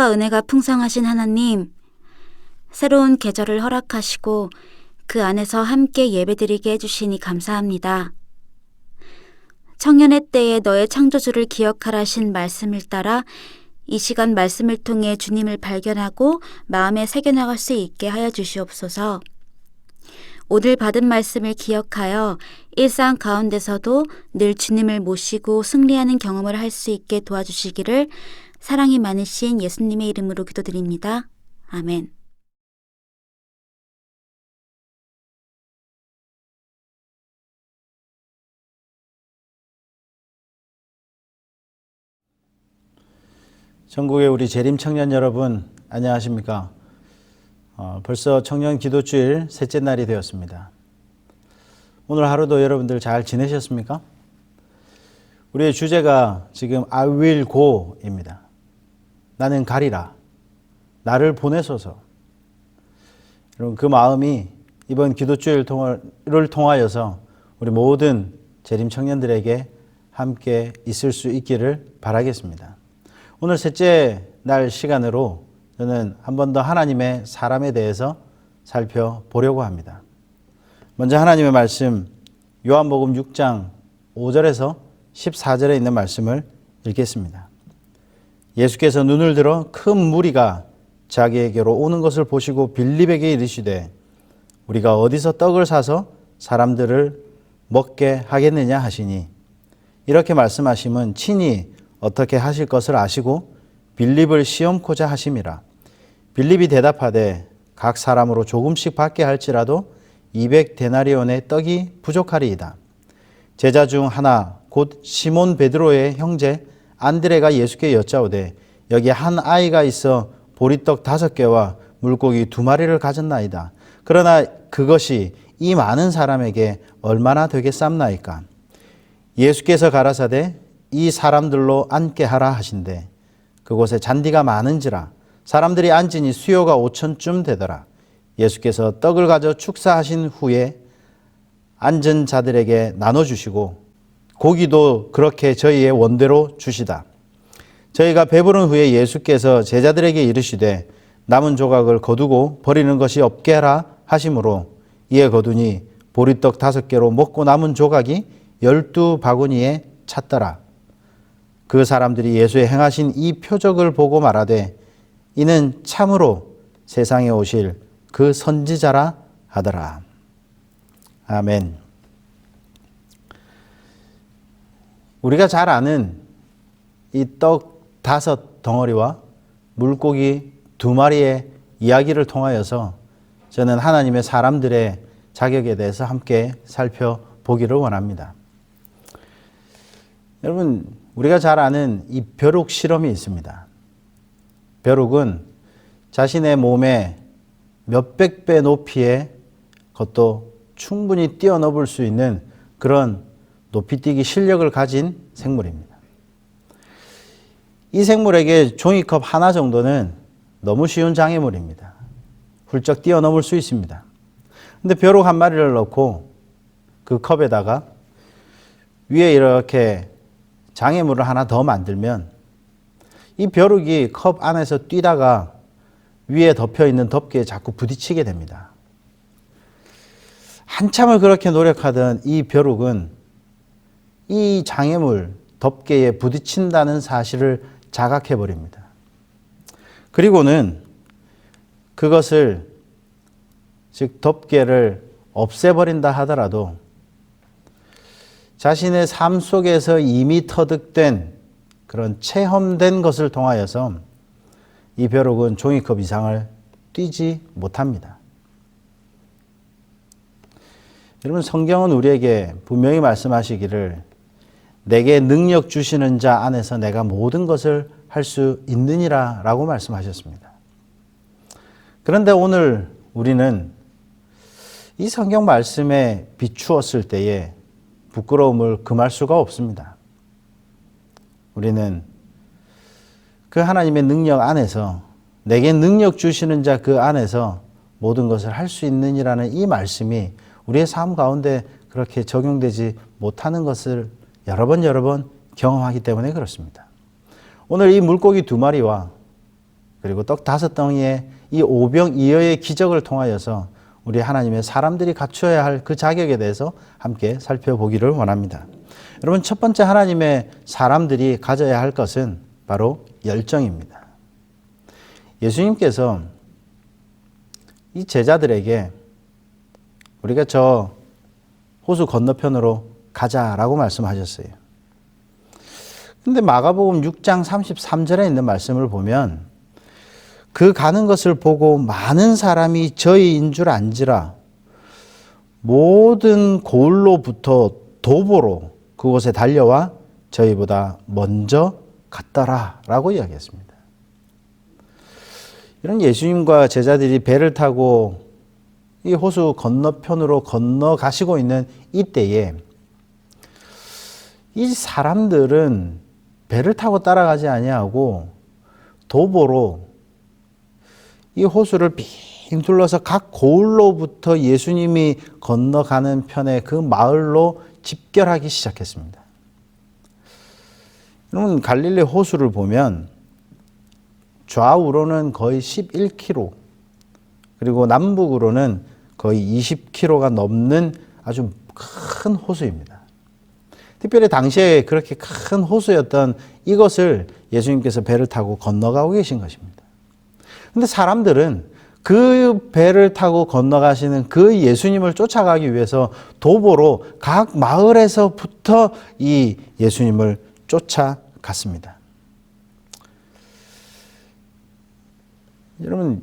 사랑과 은혜가 풍성하신 하나님, 새로운 계절을 허락하시고 그 안에서 함께 예배드리게 해주시니 감사합니다. 청년의 때에 너의 창조주를 기억하라 신 말씀을 따라 이 시간 말씀을 통해 주님을 발견하고 마음에 새겨나갈 수 있게 하여 주시옵소서. 오늘 받은 말씀을 기억하여 일상 가운데서도 늘 주님을 모시고 승리하는 경험을 할 수 있게 도와주시기를 사랑이 많으신 예수님의 이름으로 기도드립니다. 아멘. 전국의 우리 재림 청년 여러분 안녕하십니까? 어, 벌써 청년 기도주일 셋째 날이 되었습니다. 오늘 하루도 여러분들 잘 지내셨습니까? 우리의 주제가 지금 I will go입니다. 나는 가리라. 나를 보내소서. 여러분 그 마음이 이번 기도주일을 통하여서 우리 모든 재림 청년들에게 함께 있을 수 있기를 바라겠습니다. 오늘 셋째 날 시간으로 저는 한 번 더 하나님의 사람에 대해서 살펴보려고 합니다. 먼저 하나님의 말씀 요한복음 6장 5절에서 14절에 있는 말씀을 읽겠습니다. 예수께서 눈을 들어 큰 무리가 자기에게로 오는 것을 보시고 빌립에게 이르시되 우리가 어디서 떡을 사서 사람들을 먹게 하겠느냐 하시니 이렇게 말씀하심은 친히 어떻게 하실 것을 아시고 빌립을 시험코자 하심이라. 빌립이 대답하되 각 사람으로 조금씩 받게 할지라도 200 데나리온의 떡이 부족하리이다. 제자 중 하나 곧 시몬 베드로의 형제 안드레가 예수께 여짜오되 여기 한 아이가 있어 보리떡 다섯 개와 물고기 두 마리를 가졌나이다. 그러나 그것이 이 많은 사람에게 얼마나 되겠삼나이까? 예수께서 가라사대 이 사람들로 앉게 하라 하신대 그곳에 잔디가 많은지라 사람들이 앉으니 수요가 오천쯤 되더라. 예수께서 떡을 가져 축사하신 후에 앉은 자들에게 나눠주시고 고기도 그렇게 저희의 원대로 주시다. 저희가 배부른 후에 예수께서 제자들에게 이르시되 남은 조각을 거두고 버리는 것이 없게 하라 하심으로 이에 거두니 보리떡 다섯 개로 먹고 남은 조각이 열두 바구니에 찼더라. 그 사람들이 예수의 행하신 이 표적을 보고 말하되 이는 참으로 세상에 오실 그 선지자라 하더라. 아멘. 우리가 잘 아는 이 떡 다섯 덩어리와 물고기 두 마리의 이야기를 통하여서 저는 하나님의 사람들의 자격에 대해서 함께 살펴보기를 원합니다. 여러분, 우리가 잘 아는 이 벼룩 실험이 있습니다. 벼룩은 자신의 몸에 몇백 배 높이의 것도 충분히 뛰어넘을 수 있는 그런 높이뛰기 실력을 가진 생물입니다. 이 생물에게 종이컵 하나 정도는 너무 쉬운 장애물입니다. 훌쩍 뛰어넘을 수 있습니다. 근데 벼룩 한 마리를 넣고 그 컵에다가 위에 이렇게 장애물을 하나 더 만들면 이 벼룩이 컵 안에서 뛰다가 위에 덮여 있는 덮개에 자꾸 부딪히게 됩니다. 한참을 그렇게 노력하던 이 벼룩은 이 장애물 덮개에 부딪힌다는 사실을 자각해 버립니다. 그리고는 그것을 즉 덮개를 없애버린다 하더라도 자신의 삶 속에서 이미 터득된 그런 체험된 것을 통하여서 이 벼룩은 종이컵 이상을 뛰지 못합니다. 여러분 성경은 우리에게 분명히 말씀하시기를 내게 능력 주시는 자 안에서 내가 모든 것을 할 수 있느니라 라고 말씀하셨습니다. 그런데 오늘 우리는 이 성경 말씀에 비추었을 때에 부끄러움을 금할 수가 없습니다. 우리는 그 하나님의 능력 안에서 내게 능력 주시는 자 그 안에서 모든 것을 할 수 있느니라는 이 말씀이 우리의 삶 가운데 그렇게 적용되지 못하는 것을 여러 번 여러 번 경험하기 때문에 그렇습니다. 오늘 이 물고기 두 마리와 그리고 떡 다섯 덩이의 이 오병 이어의 기적을 통하여서 우리 하나님의 사람들이 갖추어야 할 그 자격에 대해서 함께 살펴보기를 원합니다. 여러분 첫 번째 하나님의 사람들이 가져야 할 것은 바로 열정입니다. 예수님께서 이 제자들에게 우리가 저 호수 건너편으로 가자라고 말씀하셨어요. 근데 마가복음 6장 33절에 있는 말씀을 보면 그 가는 것을 보고 많은 사람이 저희인 줄 안지라 모든 고을로부터 도보로 그곳에 달려와 저희보다 먼저 갔더라 라고 이야기했습니다. 이런 예수님과 제자들이 배를 타고 이 호수 건너편으로 건너가시고 있는 이때에 이 사람들은 배를 타고 따라가지 아니하고 도보로 이 호수를 빙 둘러서 각 고을로부터 예수님이 건너가는 편의 그 마을로 집결하기 시작했습니다. 여러분 갈릴리 호수를 보면 좌우로는 거의 11km 그리고 남북으로는 거의 20km가 넘는 아주 큰 호수입니다. 특별히 당시에 그렇게 큰 호수였던 이것을 예수님께서 배를 타고 건너가고 계신 것입니다. 근데 사람들은 그 배를 타고 건너가시는 그 예수님을 쫓아가기 위해서 도보로 각 마을에서부터 이 예수님을 쫓아갔습니다. 여러분,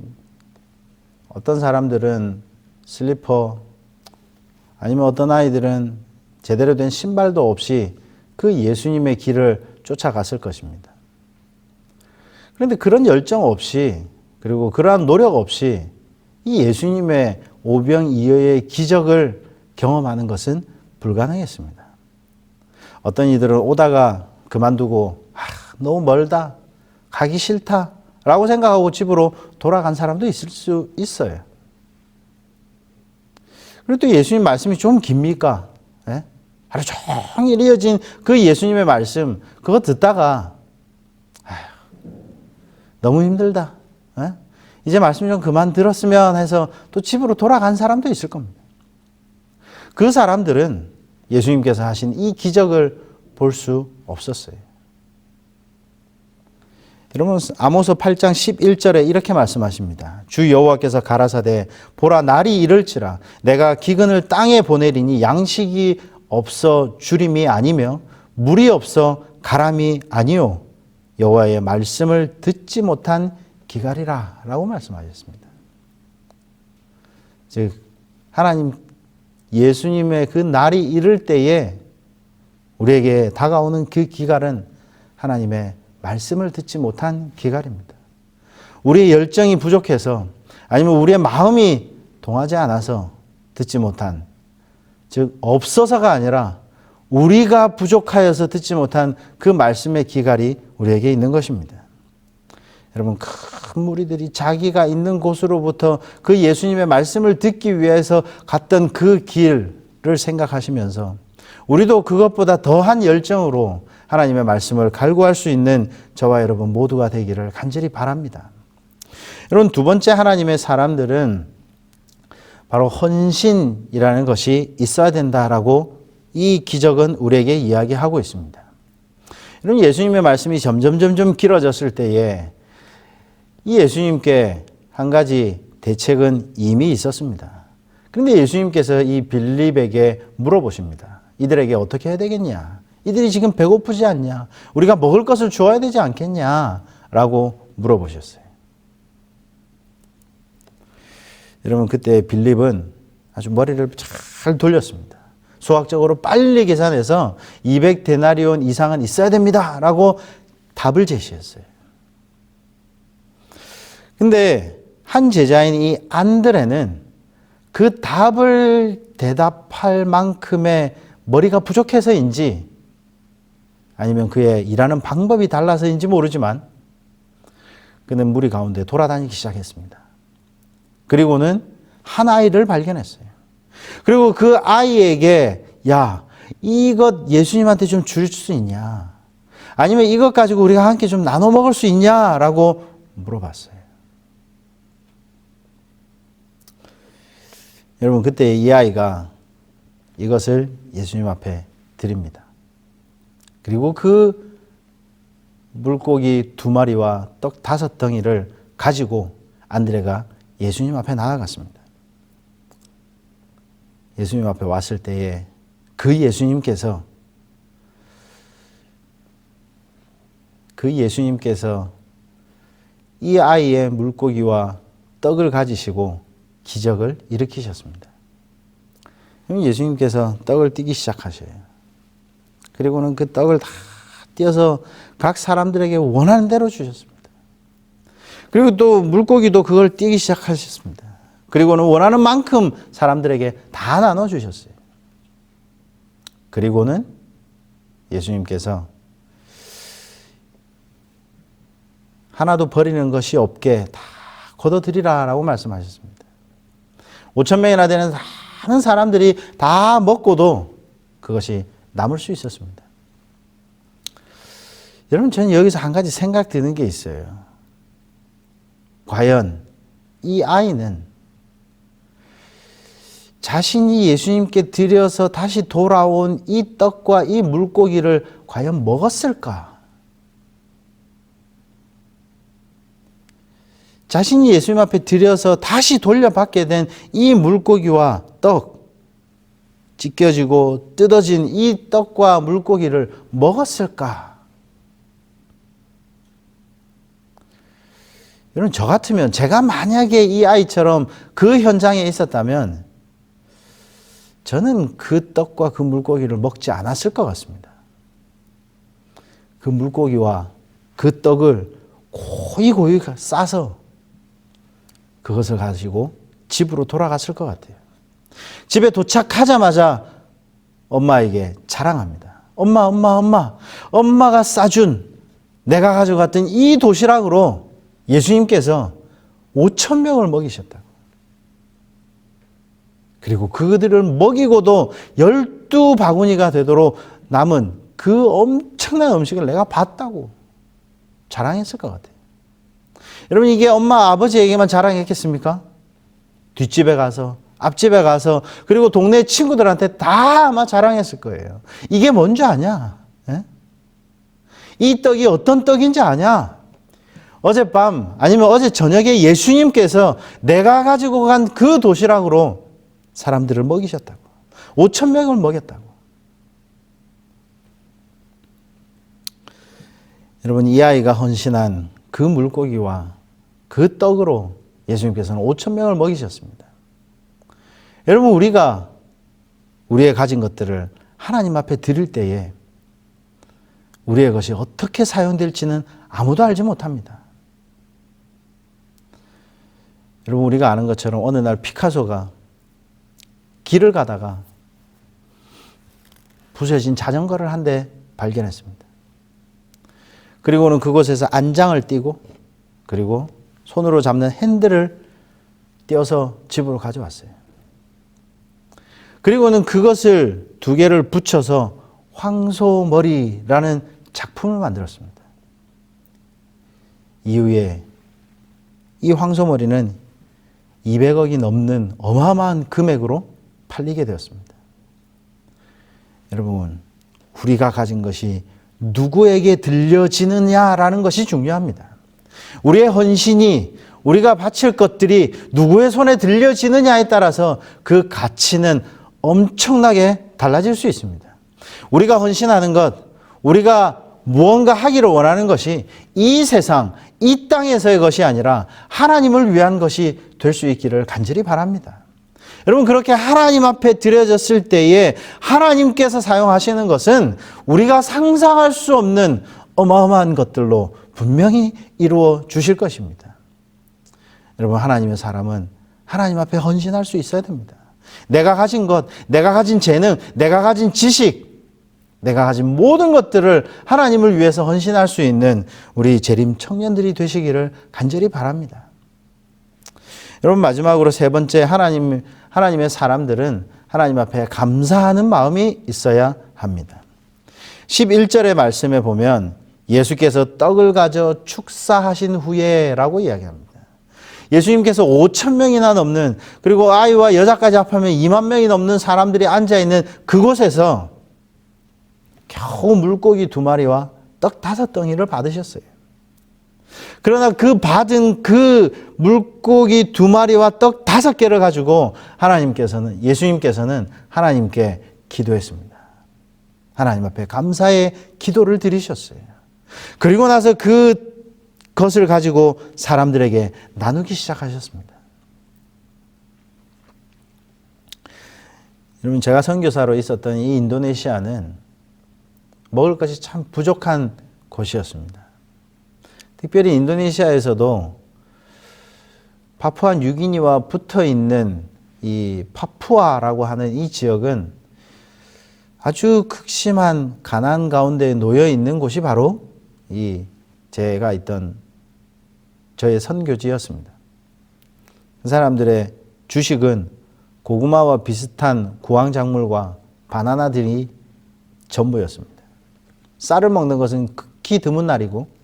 어떤 사람들은 슬리퍼, 아니면 어떤 아이들은 제대로 된 신발도 없이 그 예수님의 길을 쫓아갔을 것입니다. 그런데 그런 열정 없이 그리고 그러한 노력 없이 이 예수님의 오병이어의 기적을 경험하는 것은 불가능했습니다. 어떤 이들은 오다가 그만두고 아, 너무 멀다, 가기 싫다 라고 생각하고 집으로 돌아간 사람도 있을 수 있어요. 그리고 또 예수님 말씀이 좀 깁니까? 예? 하루 종일 이어진 그 예수님의 말씀 그거 듣다가 너무 힘들다. 예? 이제 말씀 좀 그만 들었으면 해서 또 집으로 돌아간 사람도 있을 겁니다. 그 사람들은 예수님께서 하신 이 기적을 볼 수 없었어요. 여러분 아모스 8장 11절에 이렇게 말씀하십니다. 주 여호와께서 가라사대 보라 날이 이를지라 내가 기근을 땅에 보내리니 양식이 없어 주림이 아니며 물이 없어 가람이 아니요 여호와의 말씀을 듣지 못한 기갈이라라고 말씀하셨습니다. 즉 하나님 예수님의 그 날이 이를 때에 우리에게 다가오는 그 기갈은 하나님의 말씀을 듣지 못한 기갈입니다. 우리의 열정이 부족해서 아니면 우리의 마음이 동하지 않아서 듣지 못한 즉 없어서가 아니라 우리가 부족하여서 듣지 못한 그 말씀의 기갈이 우리에게 있는 것입니다. 여러분 큰 무리들이 자기가 있는 곳으로부터 그 예수님의 말씀을 듣기 위해서 갔던 그 길을 생각하시면서 우리도 그것보다 더한 열정으로 하나님의 말씀을 갈구할 수 있는 저와 여러분 모두가 되기를 간절히 바랍니다. 여러분 두 번째 하나님의 사람들은 바로 헌신이라는 것이 있어야 된다라고 이 기적은 우리에게 이야기하고 있습니다. 여러분 예수님의 말씀이 점점 점점 길어졌을 때에 이 예수님께 한 가지 대책은 이미 있었습니다. 그런데 예수님께서 이 빌립에게 물어보십니다. 이들에게 어떻게 해야 되겠냐? 이들이 지금 배고프지 않냐? 우리가 먹을 것을 주어야 되지 않겠냐? 라고 물어보셨어요. 여러분, 그때 빌립은 아주 머리를 잘 돌렸습니다. 수학적으로 빨리 계산해서 200데나리온 이상은 있어야 됩니다. 라고 답을 제시했어요. 근데 한 제자인 이 안드레는 그 답을 대답할 만큼의 머리가 부족해서인지 아니면 그의 일하는 방법이 달라서인지 모르지만 그는 무리 가운데 돌아다니기 시작했습니다. 그리고는 한 아이를 발견했어요. 그리고 그 아이에게 야, 이것 예수님한테 좀 줄 수 있냐? 아니면 이것 가지고 우리가 함께 좀 나눠 먹을 수 있냐라고 물어봤어요. 여러분 그때 이 아이가 이것을 예수님 앞에 드립니다. 그리고 그 물고기 두 마리와 떡 다섯 덩이를 가지고 안드레가 예수님 앞에 나아갔습니다. 예수님 앞에 왔을 때에 그 예수님께서 그 예수님께서 이 아이의 물고기와 떡을 가지시고 기적을 일으키셨습니다. 예수님께서 떡을 띄기 시작하셔요. 그리고는 그 떡을 다 띄어서 각 사람들에게 원하는 대로 주셨습니다. 그리고 또 물고기도 그걸 띄기 시작하셨습니다. 그리고는 원하는 만큼 사람들에게 다 나눠 주셨어요. 그리고는 예수님께서 하나도 버리는 것이 없게 다 걷어들이라 라고 말씀하셨습니다. 5천 명이나 되는 많은 사람들이 다 먹고도 그것이 남을 수 있었습니다. 여러분, 저는 여기서 한 가지 생각 드는 게 있어요. 과연 이 아이는 자신이 예수님께 드려서 다시 돌아온 이 떡과 이 물고기를 과연 먹었을까? 자신이 예수님 앞에 들여서 다시 돌려받게 된 이 물고기와 떡, 찢겨지고 뜯어진 이 떡과 물고기를 먹었을까? 여러분, 저 같으면 제가 만약에 이 아이처럼 그 현장에 있었다면 저는 그 떡과 그 물고기를 먹지 않았을 것 같습니다. 그 물고기와 그 떡을 고이 고이 싸서 그것을 가지고 집으로 돌아갔을 것 같아요. 집에 도착하자마자 엄마에게 자랑합니다. 엄마, 엄마, 엄마. 엄마가 싸준 내가 가져갔던 이 도시락으로 예수님께서 5천 명을 먹이셨다고. 그리고 그들을 먹이고도 열두 바구니가 되도록 남은 그 엄청난 음식을 내가 봤다고 자랑했을 것 같아요. 여러분 이게 엄마 아버지에게만 자랑했겠습니까? 뒷집에 가서 앞집에 가서 그리고 동네 친구들한테 다 아마 자랑했을 거예요. 이게 뭔지 아냐? 예? 이 떡이 어떤 떡인지 아냐? 어젯밤 아니면 어제 저녁에 예수님께서 내가 가지고 간 그 도시락으로 사람들을 먹이셨다고. 5천 명을 먹였다고. 여러분 이 아이가 헌신한 그 물고기와 그 떡으로 예수님께서는 5천 명을 먹이셨습니다. 여러분 우리가 우리의 가진 것들을 하나님 앞에 드릴 때에 우리의 것이 어떻게 사용될지는 아무도 알지 못합니다. 여러분 우리가 아는 것처럼 어느 날 피카소가 길을 가다가 부서진 자전거를 한 대 발견했습니다. 그리고는 그곳에서 안장을 띄고 그리고 손으로 잡는 핸들을 떼어서 집으로 가져왔어요. 그리고는 그것을 두 개를 붙여서 황소머리라는 작품을 만들었습니다. 이후에 이 황소머리는 200억이 넘는 어마어마한 금액으로 팔리게 되었습니다. 여러분, 우리가 가진 것이 누구에게 들려지느냐라는 것이 중요합니다. 우리의 헌신이 우리가 바칠 것들이 누구의 손에 들려지느냐에 따라서 그 가치는 엄청나게 달라질 수 있습니다. 우리가 헌신하는 것, 우리가 무언가 하기를 원하는 것이 이 세상, 이 땅에서의 것이 아니라 하나님을 위한 것이 될 수 있기를 간절히 바랍니다. 여러분, 그렇게 하나님 앞에 드려졌을 때에 하나님께서 사용하시는 것은 우리가 상상할 수 없는 어마어마한 것들로 분명히 이루어 주실 것입니다. 여러분, 하나님의 사람은 하나님 앞에 헌신할 수 있어야 됩니다. 내가 가진 것, 내가 가진 재능, 내가 가진 지식, 내가 가진 모든 것들을 하나님을 위해서 헌신할 수 있는 우리 재림 청년들이 되시기를 간절히 바랍니다. 여러분 마지막으로 세 번째 하나님 하나님의 사람들은 하나님 앞에 감사하는 마음이 있어야 합니다. 11절의 말씀에 보면 예수께서 떡을 가져 축사하신 후에라고 이야기합니다. 예수님께서 5천 명이나 넘는 그리고 아이와 여자까지 합하면 2만 명이 넘는 사람들이 앉아 있는 그곳에서 겨우 물고기 두 마리와 떡 다섯 덩이를 받으셨어요. 그러나 그 받은 그 물고기 두 마리와 떡 다섯 개를 가지고 하나님께서는 예수님께서는 하나님께 기도했습니다. 하나님 앞에 감사의 기도를 드리셨어요. 그리고 나서 그 것을 가지고 사람들에게 나누기 시작하셨습니다. 여러분 제가 선교사로 있었던 이 인도네시아는 먹을 것이 참 부족한 곳이었습니다. 특별히 인도네시아에서도 파푸아 뉴기니와 붙어 있는 이 파푸아라고 하는 이 지역은 아주 극심한 가난 가운데 놓여 있는 곳이 바로 이 제가 있던 저의 선교지였습니다. 그 사람들의 주식은 고구마와 비슷한 구황작물과 바나나들이 전부였습니다. 쌀을 먹는 것은 극히 드문 날이고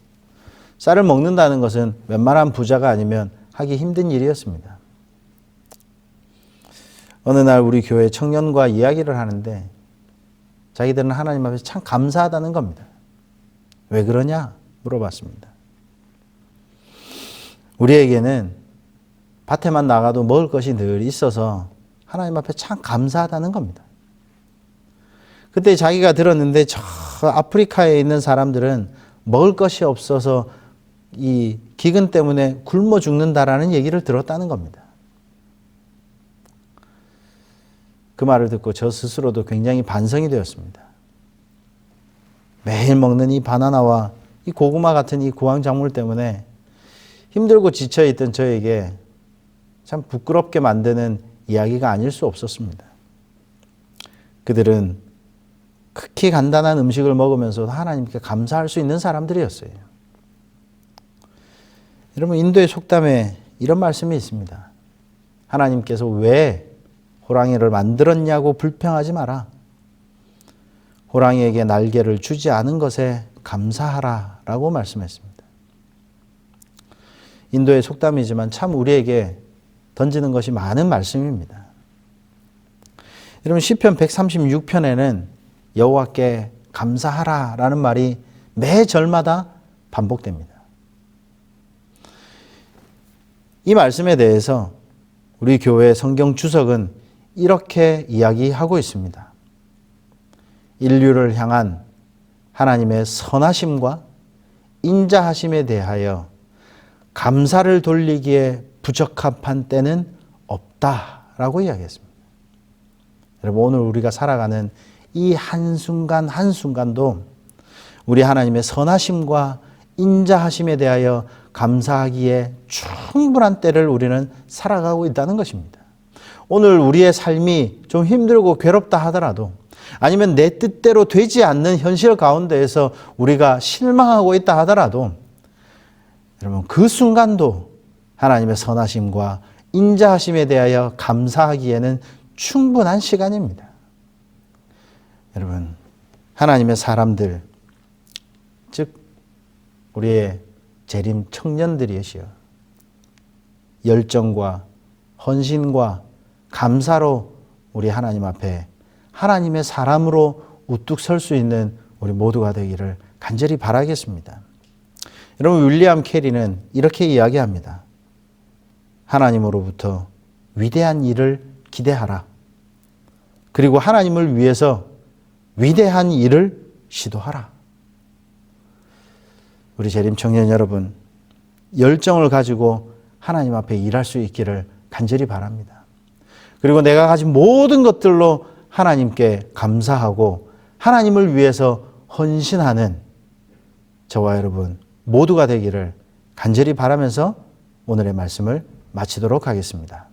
쌀을 먹는다는 것은 웬만한 부자가 아니면 하기 힘든 일이었습니다. 어느 날 우리 교회 청년과 이야기를 하는데 자기들은 하나님 앞에서 참 감사하다는 겁니다. 왜 그러냐 물어봤습니다. 우리에게는 밭에만 나가도 먹을 것이 늘 있어서 하나님 앞에 참 감사하다는 겁니다. 그때 자기가 들었는데 저 아프리카에 있는 사람들은 먹을 것이 없어서 이 기근 때문에 굶어 죽는다라는 얘기를 들었다는 겁니다. 그 말을 듣고 저 스스로도 굉장히 반성이 되었습니다. 매일 먹는 이 바나나와 이 고구마 같은 이 구황작물 때문에 힘들고 지쳐있던 저에게 참 부끄럽게 만드는 이야기가 아닐 수 없었습니다. 그들은 극히 간단한 음식을 먹으면서도 하나님께 감사할 수 있는 사람들이었어요. 여러분, 인도의 속담에 이런 말씀이 있습니다. 하나님께서 왜 호랑이를 만들었냐고 불평하지 마라. 호랑이에게 날개를 주지 않은 것에 감사하라 라고 말씀했습니다. 인도의 속담이지만 참 우리에게 던지는 것이 많은 말씀입니다. 여러분 시편 136편에는 여호와께 감사하라 라는 말이 매 절마다 반복됩니다. 이 말씀에 대해서 우리 교회 성경 주석은 이렇게 이야기하고 있습니다. 인류를 향한 하나님의 선하심과 인자하심에 대하여 감사를 돌리기에 부적합한 때는 없다라고 이야기했습니다. 여러분 오늘 우리가 살아가는 이 한순간 한순간도 우리 하나님의 선하심과 인자하심에 대하여 감사하기에 충분한 때를 우리는 살아가고 있다는 것입니다. 오늘 우리의 삶이 좀 힘들고 괴롭다 하더라도 아니면 내 뜻대로 되지 않는 현실 가운데에서 우리가 실망하고 있다 하더라도 여러분 그 순간도 하나님의 선하심과 인자하심에 대하여 감사하기에는 충분한 시간입니다. 여러분 하나님의 사람들 즉 우리의 재림 청년들이시여 열정과 헌신과 감사로 우리 하나님 앞에 하나님의 사람으로 우뚝 설 수 있는 우리 모두가 되기를 간절히 바라겠습니다. 여러분 윌리엄 캐리는 이렇게 이야기합니다. 하나님으로부터 위대한 일을 기대하라. 그리고 하나님을 위해서 위대한 일을 시도하라. 우리 재림 청년 여러분, 열정을 가지고 하나님 앞에 일할 수 있기를 간절히 바랍니다. 그리고 내가 가진 모든 것들로 하나님께 감사하고 하나님을 위해서 헌신하는 저와 여러분 모두가 되기를 간절히 바라면서 오늘의 말씀을 마치도록 하겠습니다.